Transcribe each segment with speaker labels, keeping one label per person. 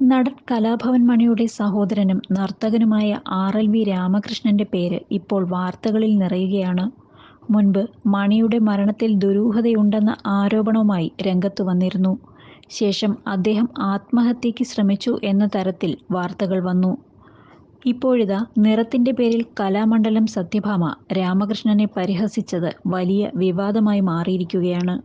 Speaker 1: നടൻ കലാഭവൻ മണിയുടെ സഹോദരനും നർത്തകനുമായ ആർ എൽ വി രാമകൃഷ്ണന്റെ പേര് ഇപ്പോൾ വാർത്തകളിൽ നിറയുകയാണ്. മുൻപ് മണിയുടെ മരണത്തിൽ ദുരൂഹതയുണ്ടെന്ന ആരോപണവുമായി രംഗത്തു വന്നിരുന്നു. ശേഷം അദ്ദേഹം ആത്മഹത്യയ്ക്ക് ശ്രമിച്ചു എന്ന തരത്തിൽ വാർത്തകൾ വന്നു. ഇപ്പോഴിതാ നിറത്തിന്റെ പേരിൽ കലാമണ്ഡലം സത്യഭാമ രാമകൃഷ്ണനെ പരിഹസിച്ചത് വലിയ വിവാദമായി മാറിയിരിക്കുകയാണ്.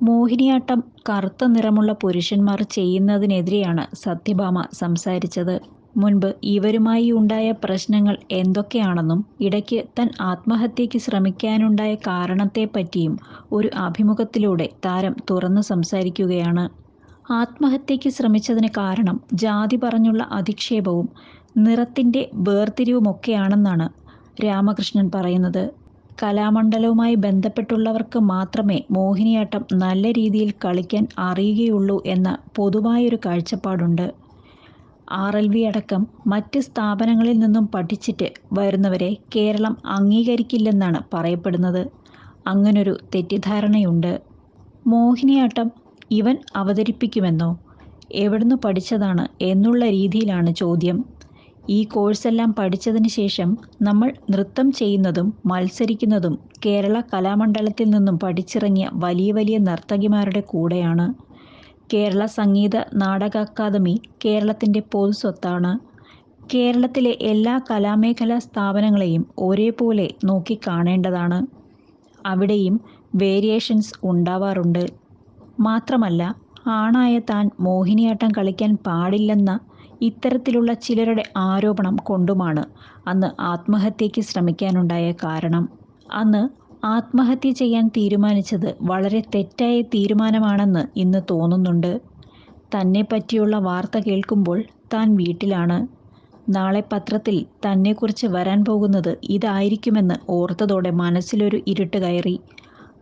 Speaker 1: മോഹിനിയാട്ടം കറുത്ത നിറമുള്ള പുരുഷന്മാർ ചെയ്യുന്നതിനെതിരെയാണ് സത്യഭാമ സംസാരിച്ചത്. മുൻപ് ഇവരുമായി ഉണ്ടായ പ്രശ്നങ്ങൾ എന്തൊക്കെയാണെന്നും ഇടയ്ക്ക് തൻ ആത്മഹത്യയ്ക്ക് ശ്രമിക്കാനുണ്ടായ കാരണത്തെപ്പറ്റിയും ഒരു അഭിമുഖത്തിലൂടെ താരം തുറന്നു സംസാരിക്കുകയാണ്. ആത്മഹത്യയ്ക്ക് ശ്രമിച്ചതിന് കാരണം ജാതി പറഞ്ഞുള്ള അധിക്ഷേപവും നിറത്തിന്റെ വേർതിരിവുമൊക്കെയാണെന്നാണ് രാമകൃഷ്ണൻ പറയുന്നത്. കലാമണ്ഡലവുമായി ബന്ധപ്പെട്ടുള്ളവർക്ക് മാത്രമേ മോഹിനിയാട്ടം നല്ല രീതിയിൽ കളിക്കാൻ അറിയുകയുള്ളൂ എന്ന പൊതുവായൊരു കാഴ്ചപ്പാടുണ്ട്. ആർ എൽ വി അടക്കം മറ്റ് സ്ഥാപനങ്ങളിൽ നിന്നും പഠിച്ചിട്ട് വരുന്നവരെ കേരളം അംഗീകരിക്കില്ലെന്നാണ് പറയപ്പെടുന്നത്. അങ്ങനൊരു തെറ്റിദ്ധാരണയുണ്ട്. മോഹിനിയാട്ടം ഇവൻ അവതരിപ്പിക്കുമെന്നോ? എവിടുന്ന് പഠിച്ചതാണ് എന്നുള്ള രീതിയിലാണ് ചോദ്യം. ഈ കോഴ്സെല്ലാം പഠിച്ചതിന് ശേഷം നമ്മൾ നൃത്തം ചെയ്യുന്നതും മത്സരിക്കുന്നതും കേരള കലാമണ്ഡലത്തിൽ നിന്നും പഠിച്ചിറങ്ങിയ വലിയ വലിയ നർത്തകിമാരുടെ കൂടെയാണ്. കേരള സംഗീത നാടക അക്കാദമി കേരളത്തിന്റെ പൊതുസ്വത്താണ്. കേരളത്തിലെ എല്ലാ കലാമേഖലാ സ്ഥാപനങ്ങളെയും ഒരേപോലെ നോക്കിക്കാണേണ്ടതാണ്. അവിടെയും വേരിയേഷൻസ് ഉണ്ടാവാറുണ്ട്. മാത്രമല്ല ആണായ താൻ മോഹിനിയാട്ടം കളിക്കാൻ പാടില്ലെന്ന ഇത്തരത്തിലുള്ള ചിലരുടെ ആരോപണം കൊണ്ടുമാണ് അന്ന് ആത്മഹത്യയ്ക്ക് ശ്രമിക്കാനുണ്ടായ കാരണം. അന്ന് ആത്മഹത്യ ചെയ്യാൻ തീരുമാനിച്ചത് വളരെ തെറ്റായ തീരുമാനമാണെന്ന് ഇന്ന് തോന്നുന്നുണ്ട്. തന്നെ പറ്റിയുള്ള വാർത്ത കേൾക്കുമ്പോൾ താൻ വീട്ടിലാണ്. നാളെ പത്രത്തിൽ തന്നെക്കുറിച്ച് വരാൻ പോകുന്നത് ഇതായിരിക്കുമെന്ന് ഓർത്തതോടെ മനസ്സിലൊരു ഇരുട്ട് കയറി.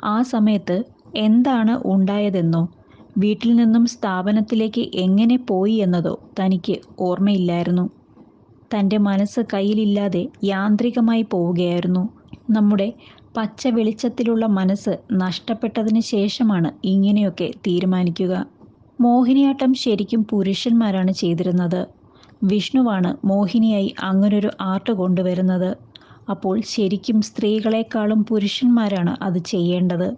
Speaker 1: ആ സമയത്ത് എന്താണ് ഉണ്ടായതെന്നോ വീട്ടിൽ നിന്നും സ്ഥാപനത്തിലേക്ക് എങ്ങനെ പോയി എന്നതോ തനിക്ക് ഓർമ്മയില്ലായിരുന്നു. തന്റെ മനസ്സ് കയ്യിലില്ലാതെ യാന്ത്രികമായി പോവുകയായിരുന്നു. നമ്മുടെ പച്ച വെളിച്ചത്തിലുള്ള മനസ്സ് നഷ്ടപ്പെട്ടതിന് ശേഷമാണ് ഇങ്ങനെയൊക്കെ തീരുമാനിക്കുക. മോഹിനിയാട്ടം ശരിക്കും പുരുഷന്മാരാണ് ചെയ്തിരുന്നത്. വിഷ്ണുവാണ് മോഹിനിയായി അങ്ങനൊരു ആർട്ട് കൊണ്ടുവരുന്നത്. അപ്പോൾ ശരിക്കും സ്ത്രീകളെക്കാളും പുരുഷന്മാരാണ് അത് ചെയ്യേണ്ടത്.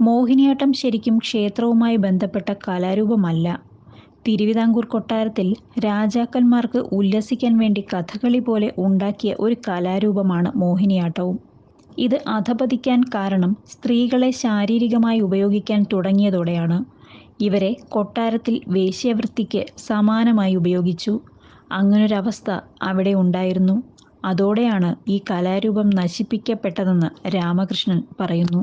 Speaker 1: മോഹിനിയാട്ടം ശരിക്കും ക്ഷേത്രവുമായി ബന്ധപ്പെട്ട കലാരൂപമല്ല. തിരുവിതാംകൂർ കൊട്ടാരത്തിൽ രാജാക്കന്മാർക്ക് ഉല്ലസിക്കാൻ വേണ്ടി കഥകളി പോലെ ഉണ്ടാക്കിയ ഒരു കലാരൂപമാണ് മോഹിനിയാട്ടവും. ഇത് അധപതിക്കാൻ കാരണം സ്ത്രീകളെ ശാരീരികമായി ഉപയോഗിക്കാൻ തുടങ്ങിയതോടെയാണ്. ഇവരെ കൊട്ടാരത്തിൽ വേശ്യവൃത്തിക്ക് സമാനമായി ഉപയോഗിച്ചു. അങ്ങനൊരവസ്ഥ അവിടെ ഉണ്ടായിരുന്നു. അതോടെയാണ് ഈ കലാരൂപം നശിപ്പിക്കപ്പെട്ടതെന്ന് രാമകൃഷ്ണൻ പറയുന്നു.